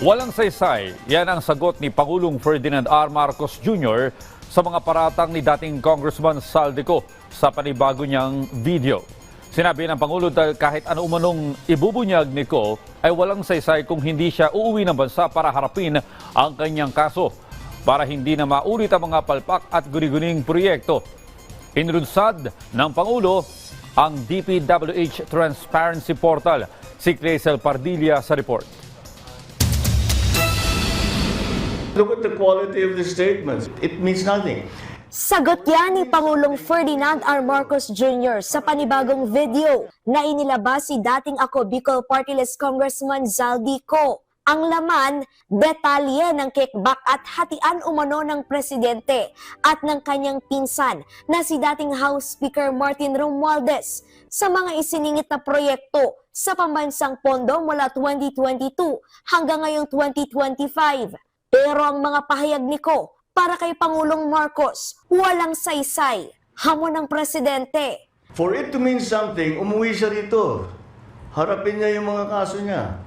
Walang saysay, yan ang sagot ni Pangulong Ferdinand R. Marcos Jr. sa mga paratang ni dating Congressman Saldico sa panibago niyang video. Sinabi ng Pangulo dahil kahit ano umanong ibubunyag ni Ko ay walang saysay kung hindi siya uuwi ng bansa para harapin ang kanyang kaso para hindi na maulit ang mga palpak at guni-guning proyekto. Inlunsad ng Pangulo ang DPWH Transparency Portal. Si Cresel Pardilla sa report. Look at the quality of the statements. It means nothing. Sagot yan ni Pangulong Ferdinand R. Marcos Jr. sa panibagong video na inilabas si dating ako Bicol Party List Congressman Zaldico. Ang laman, detalye ng kickback at hatian umano ng presidente at ng kanyang pinsan na si dating House Speaker Martin Romualdez sa mga isiningit na proyekto sa pambansang pondo mula 2022 hanggang ngayong 2025. Pero ang mga pahayag ni Ko para kay Pangulong Marcos, walang saysay. Hamon ng presidente. For it to mean something, umuwi siya rito. Harapin niya yung mga kaso niya.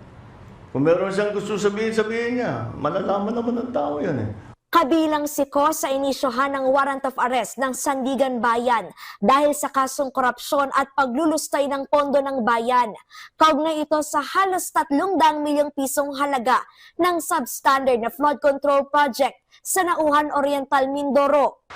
Kung meron siyang gusto sabihin, sabihin niya. Malalaman naman ng tao yan eh. Kabilang si Ko sa inisyohan ng warrant of arrest ng Sandigan Bayan dahil sa kasong korupsyon at paglulustay ng pondo ng bayan. Kaugnay ito sa halos 300 milyong pisong halaga ng substandard na flood control project sa Nauhan Oriental, Mindoro.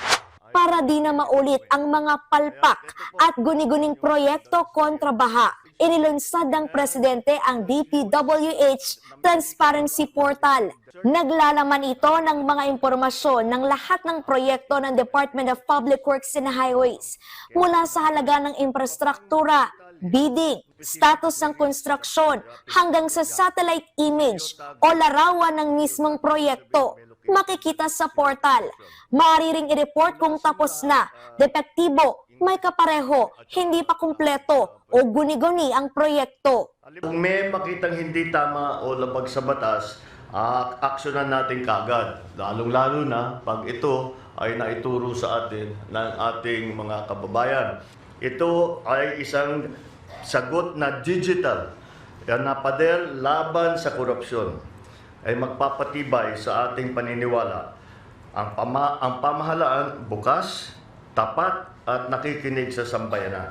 Para di na maulit ang mga palpak at guni-guning proyekto kontra baha, inilunsad ng presidente ang DPWH Transparency Portal. Naglalaman ito ng mga impormasyon ng lahat ng proyekto ng Department of Public Works and Highways mula sa halaga ng infrastruktura, bidding, status ng konstruksyon hanggang sa satellite image o larawan ng mismong proyekto makikita sa portal. Maaari i-report kung tapos na, depektibo, may kapareho, hindi pa kumpleto o guni-guni ang proyekto. Kung may makitang hindi tama o labag sa batas, ah, aksyonan natin kagad. Lalong-lalo na pag ito ay naituro sa atin ng ating mga kababayan. Ito ay isang sagot na digital na pader laban sa korupsyon ay magpapatibay sa ating paniniwala. Ang, pama, ang pamahalaan bukas, tapat at nakikinig sa sambayanan.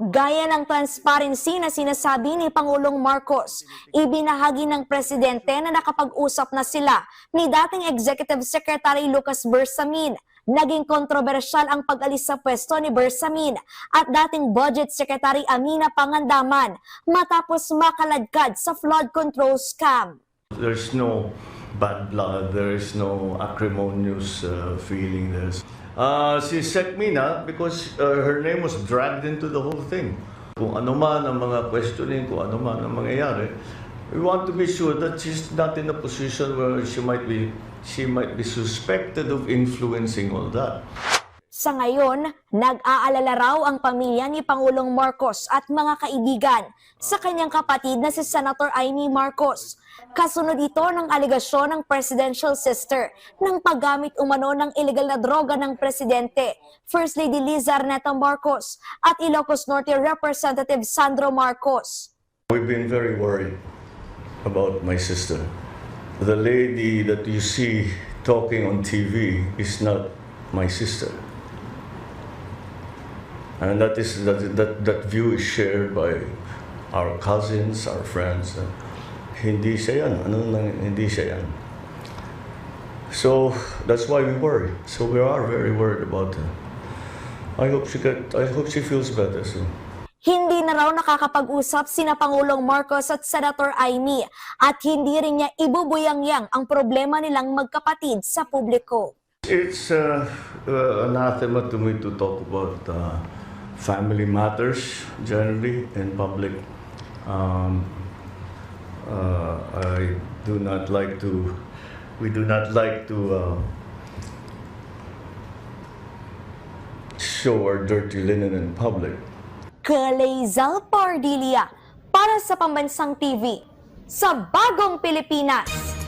Gaya ng transparency na sinasabi ni Pangulong Marcos, ibinahagi ng presidente na nakapag-usap na sila ni dating Executive Secretary Lucas Bersamin. Naging kontrobersyal ang pag-alis sa pwesto ni Bersamin at dating Budget Secretary Amina Pangandaman matapos makaladkad sa flood control scam. There's no bad blood, there is no acrimonious uh, feeling. There's, uh, si Sec because uh, her name was dragged into the whole thing. Kung ano man ang mga questioning, kung ano man ang mangyayari, we want to be sure that she's not in a position where she might be she might be suspected of influencing all that. Sa ngayon, nag-aalala raw ang pamilya ni Pangulong Marcos at mga kaibigan sa kanyang kapatid na si Senator Amy Marcos. Kasunod ito ng aligasyon ng presidential sister ng paggamit umano ng illegal na droga ng presidente, First Lady Liza Arneta Marcos at Ilocos Norte Representative Sandro Marcos. We've been very worried about my sister. The lady that you see talking on TV is not my sister. And that is that that, that view is shared by our cousins, our friends. Hindi siya yan. Ano nang hindi siya yan? So that's why we worry. So we are very worried about her. I hope she get. I hope she feels better soon. Hindi na raw nakakapag-usap sina Pangulong Marcos at Senator Amy at hindi rin niya ibubuyang-yang ang problema nilang magkapatid sa publiko. It's uh, uh, anathema to me to talk about uh, family matters generally in public. Um, uh, I do not like to, we do not like to uh, show our dirty linen in public. Kalezal Pardilia para sa Pambansang TV sa Bagong Pilipinas.